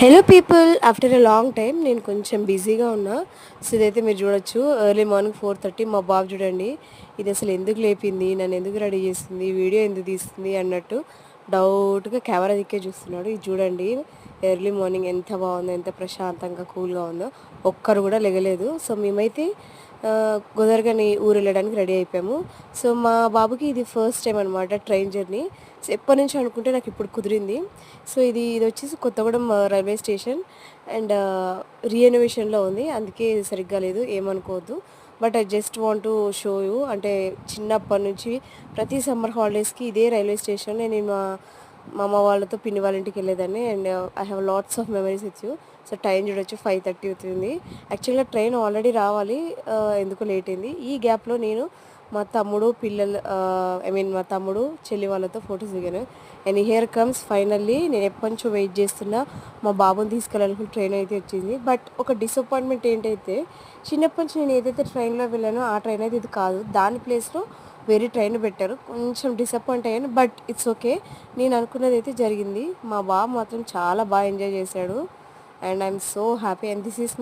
Hello people after a long time నేను కొంచెం బిజీగా ఉన్నా. సో ఇదైతే మీరు చూడొచ్చు. ఎర్లీ మార్నింగ్ ఫోర్ థర్టీ మా బాబు చూడండి. ఇది అసలు ఎందుకు లేపింది? నన్ను ఎందుకు రెడీ చేస్తుంది వీడియో ఎందుకు తీస్తుంది? అన్నట్టు డౌట్గా కెమెరా దిక్కే చూస్తున్నాడు. ఇది చూడండి. ఎర్లీ మార్నింగ్ ఎంత బాగుందో ఎంత ప్రశాంతంగా కూల్గా ఉందో ఒక్కరు కూడా లెగలేదు. సో మేమైతే ఆ, ఊరు వెళ్ళడానికి రెడీ అయిపోయాము. సో మా బాబుకి ఇది ఫస్ట్ టైం అనమాట ట్రైన్ జర్నీ. సో ఎప్పటి నుంచి అనుకుంటే నాకు ఇప్పుడు కుదిరింది. సో ఇది ఇది వచ్చేసి కొత్తగూడెం రైల్వే స్టేషన్ అండ్ రీఎనోవేషన్లో ఉంది. అందుకే ఇది సరిగ్గా లేదు ఏమనుకోవద్దు. But I just want to show you అంటే చిన్నప్పటి నుంచి ప్రతి సమ్మర్ హాలిడేస్కి ఇదే రైల్వే స్టేషన్ నేను మా మా అమ్మ వాళ్ళతో పిన్ని వాళ్ళ ఇంటికి వెళ్ళేదాన్ని and I have lots of memories ఇచ్చు సో టైం చూడొచ్చు ఫైవ్ థర్టీ అవుతుంది. యాక్చువల్గా ట్రైన్ ఆల్రెడీ రావాలి uh, ఎందుకు లేట్ అయింది? ఈ గ్యాప్లో నేను మా తమ్ముడు పిల్లలు uh, ఐ మీన్ మా తమ్ముడు చెల్లి వాళ్ళతో ఫొటోస్ దిగాను. అండ్ హియర్ కమ్స్ ఫైనల్లీ నేను ఎప్పటి నుంచో వెయిట్ చేస్తున్నా మా బాబుని తీసుకెళ్ళాలనుకుని ట్రైన్ అయితే వచ్చింది. బట్ ఒక డిసప్పాయింట్మెంట్ ఏంటైతే చిన్నప్పటి నుంచి నేను ఏదైతే ట్రైన్లో వెళ్ళానో ఆ ట్రైన్ అయితే ఇది కాదు. దాని ప్లేస్లో వేరే ట్రైన్ పెట్టారు. కొంచెం డిసప్పాయింట్ అయ్యాను బట్ ఇట్స్ ఓకే నేను అనుకున్నది అయితే జరిగింది. మా బాబు మాత్రం చాలా బాగా ఎంజాయ్ చేశాడు. And I'm so happy and this is